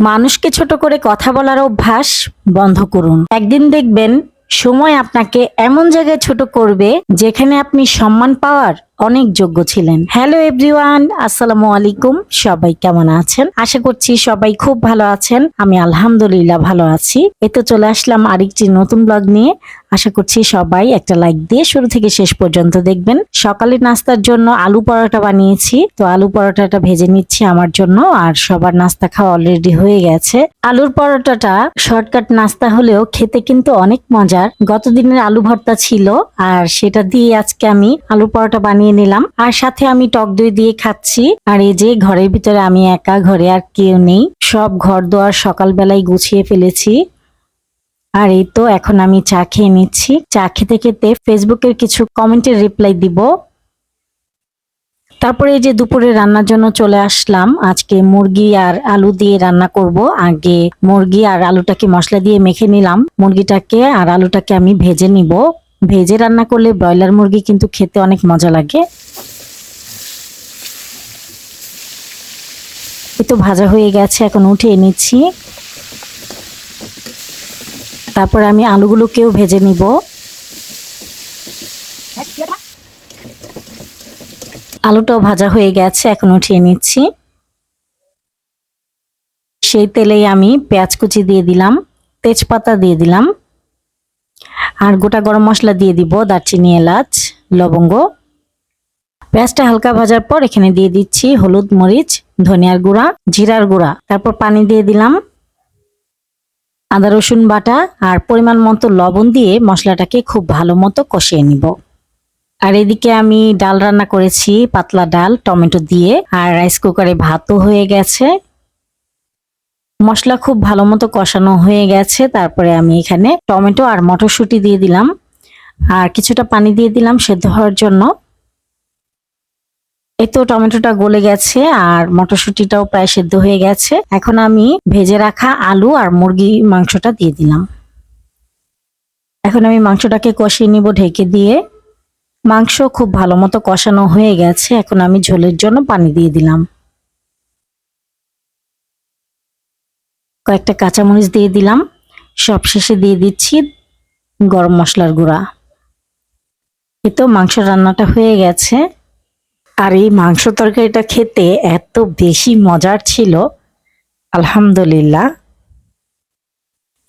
মানুষকে ছোট করে কথা বলার অভ্যাস বন্ধ করুন। একদিন দেখবেন সময় আপনাকে এমন জায়গায় ছোট করবে যেখানে আপনি সম্মান পাওয়ার অনেক যোগ্য ছিলেন। হ্যালো এভরিওয়ান আসসালামু আলাইকুম। সবাই কেমন আছেন? আশা করছি সবাই খুব ভালো আছেন। আমি আলহামদুলিল্লাহ ভালো আছি। এতে চলে আসলাম আরেকটি নতুন ব্লগ নিয়ে। আশা করছি সবাই একটা লাইক দিয়ে শুরু থেকে শেষ পর্যন্ত দেখবেন। সকালে নাস্তার জন্য আলু পরোটা বানিয়েছি। তো আলু পরোটাটা ভেজে নিচ্ছি আমার জন্য। আর সবার নাস্তা খাওয়া অলরেডি হয়ে গেছে। আলুর পরোটাটা শর্টকাট নাস্তা হলেও খেতে কিন্তু অনেক মজার। গতদিনের আলু ভর্তা ছিল। আর সেটা দিয়ে আজকে আমি আলু পরোটা বানিয়ে নিলাম। আর সাথে আমি টক দই দিয়ে খাচ্ছি। আর এই যে ঘরের ভিতরে আমি একা, ঘরে আর কেউ নেই। সব ঘর দোয়ার সকালবেলায় গুছিয়ে ফেলেছি। আর এই তো এখন আমি চা খেয়ে নিচ্ছি। চা খেতে খেতে ফেসবুকের কিছু কমেন্টের রিপ্লাই দিব। তারপরে এই যে দুপুরে রান্নার জন্য চলে আসলাম। আজকে মুরগি আর আলু দিয়ে রান্না করব। আগে মুরগি আর আলুটাকে মশলা দিয়ে মেখে নিলাম। মুরগিটাকে আর আলুটাকে আমি ভেজে নিব। ভেজে রান্না করলে ব্রয়লার মুরগি কিন্তু খেতে অনেক মজা লাগে। এই তো ভাজা হয়ে গেছে, এখন উঠিয়ে নিচ্ছি। তারপর আমি আলুগুলোকেও ভেজে নিব। আলুটাও ভাজা হয়ে গেছে, এখন উঠিয়ে নিচ্ছি। সেই তেলেই আমি পেঁয়াজ কুচি দিয়ে দিলাম, তেজপাতা দিয়ে দিলাম। আর গোটা গরম মশলা দিয়ে দিব দারচিনি, এলাচ, লবঙ্গ। পেঁয়াজটা হালকা ভাজার পর এখানে দিয়ে দিচ্ছি হলুদ মরিচ, ধনিয়ার গুঁড়া, জিরার গুঁড়া। তারপর পানি দিয়ে দিলাম আদা, রসুন বাটা আর পরিমাণ মতো লবণ দিয়ে মশলাটাকে খুব ভালো মতো কষিয়ে নিব। আর এদিকে আমি ডাল রান্না করেছি, পাতলা ডাল, টমেটো দিয়ে। আর রাইস কুকারে ভাতও হয়ে গেছে। মশলা খুব ভালো মতো কষানো হয়ে গেছে। তারপরে আমি এখানে টমেটো আর মটরশুঁটি দিয়ে দিলাম। আর কিছুটা পানি দিয়ে দিলাম সেদ্ধ হওয়ার জন্য। এই তো টমেটোটা গলে গেছে আর মটরশুঁটিটাও প্রায় সেদ্ধ হয়ে গেছে। এখন আমি ভেজে রাখা আলু আর মুরগি মাংসটা দিয়ে দিলাম। এখন আমি মাংসটাকে কষিয়ে নিব ঢেকে দিয়ে। মাংস খুব ভালো মতো কষানো হয়ে গেছে। এখন আমি ঝোলের জন্য পানি দিয়ে দিলাম। কয়েকটা কাঁচামরিচ দিয়ে দিলাম। সব শেষে দিয়ে দিচ্ছি গরম মশলার গুঁড়া। এ তো মাংস রান্নাটা হয়ে গেছে। আর এই মাংস তরকারিটা খেতে এত বেশি মজার ছিল। আলহামদুলিল্লাহ।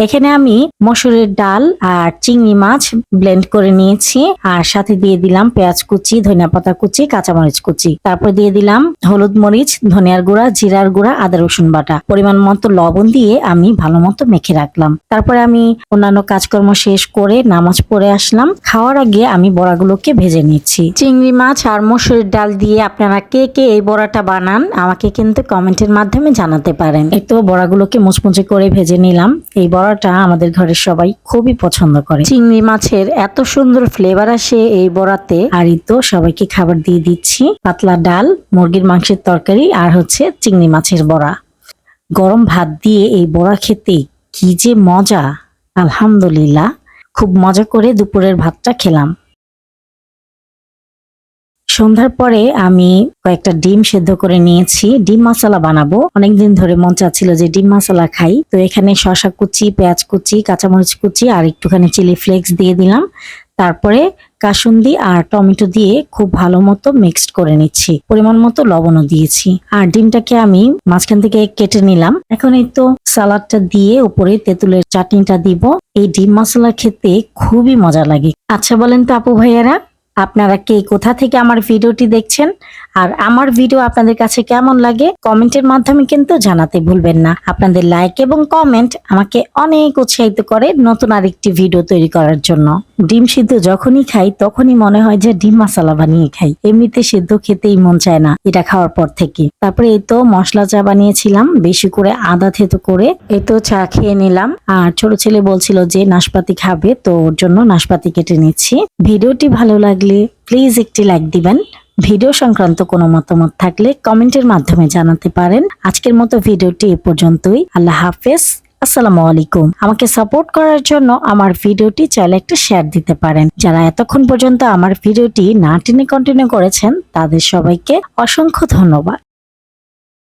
এখানে আমি মসুরের ডাল আর চিংড়ি মাছ ব্লেন্ড করে নিয়েছি। আর সাথে দিয়ে দিলাম পেঁয়াজ কুচি, ধনিয়া পাতা কুচি, কাঁচামরিচ কুচি। তারপর দিয়ে দিলাম হলুদ মরিচ, ধনিয়ার গুঁড়া, জিরার গুঁড়া, আদা, রসুন বাটা। পরিমাণ মতো লবণ দিয়ে আমি ভালো মতো মেখে রাখলাম। তারপরে আমি অন্যান্য কাজকর্ম শেষ করে নামাজ পড়ে আসলাম। খাওয়ার আগে আমি বড়াগুলোকে ভেজে নিচ্ছি। চিংড়ি মাছ আর মসুরের ডাল দিয়ে আপনারা কে কে এই বড়াটা বানান, আমাকে কিন্তু কমেন্টের মাধ্যমে জানাতে পারেন। এই তো বড়াগুলোকে মুচমুচে করে ভেজে নিলাম। এই বড়াটা আমাদের ঘরের সবাই খুবই পছন্দ করে। চিংড়ি মাছের এত সুন্দর ফ্লেভার আসে এই বড়াতে। আর তো সবাইকে খাবার দিয়ে দিচ্ছি। পাতলা ডাল, মুরগির মাংসের তরকারি আর হচ্ছে চিংড়ি মাছের বড়া। গরম ভাত দিয়ে এই বড়া খেতে কি যে মজা! আলহামদুলিল্লাহ। খুব মজা করে দুপুরের ভাতটা খেলাম। সন্ধ্যার পরে আমি কয়েকটা ডিম সেদ্ধ করে নিয়েছি। ডিম মশলা বানাবো। অনেকদিন ধরে মন চাচ্ছিল যে ডিম মশলা খাই। তো এখানে শসা কুচি, পেঁয়াজ কুচি, কাঁচামরিচ কুচি আর একটুখানি চিলি ফ্লেক্স দিয়ে দিলাম। তারপরে কাসুন্দি আর টমেটো দিয়ে খুব ভালো মতো মিক্সড করে নিচ্ছি। পরিমাণ মতো লবণও দিয়েছি। আর ডিমটাকে আমি মাঝখান থেকে কেটে নিলাম। এখন এই তো সালাডটা দিয়ে উপরে তেঁতুলের চাটনিটা দিব। এই ডিম মশলা খেতে খুবই মজা লাগে। আচ্ছা বলেন তো আপু ভাইয়ারা আপনারা কে, কোথা থেকে আমার ভিডিওটি দেখছেন আর আমার ভিডিও আপনাদের কাছে কেমন লাগে, কমেন্টের মাধ্যমে কিন্তু জানাতে ভুলবেন না। আপনাদের লাইক এবং কমেন্ট আমাকে অনেক উৎসাহিত করে নতুন আরেকটি ভিডিও তৈরি করার জন্য। ডিম সিদ্ধ যখনই খাই, তখনই মনে হয় যে ডিম মশলা বানিয়ে খাই। এমনিতে সিদ্ধ খেতেই মন চায় না এটা খাওয়ার পর থেকে। তারপরে এই তো মশলা চা বানিয়েছিলাম, বেশি করে আদা থেতো করে এই তো চা খেয়ে নিলাম। আর ছোট ছেলে বলছিল যে নাশপাতি খাবে, তো ওর জন্য নাশপাতি কেটে নিচ্ছি। ভিডিওটি ভালো লাগলে প্লিজ একটি লাইক দিবেন। ভিডিও সংক্রান্ত কোনো মতামত থাকলে কমেন্টের মাধ্যমে জানাতে পারেন। আজকের মতো ভিডিওটি এ পর্যন্তই। আল্লাহ হাফেজ। আসসালামু আলাইকুম। আমাকে সাপোর্ট করার জন্য আমার ভিডিওটি চাইলে একটা শেয়ার দিতে পারেন। যারা এতক্ষণ পর্যন্ত আমার ভিডিওটি না টেনে কন্টিনিউ করেছেন, তাদের সবাইকে অসংখ্য ধন্যবাদ।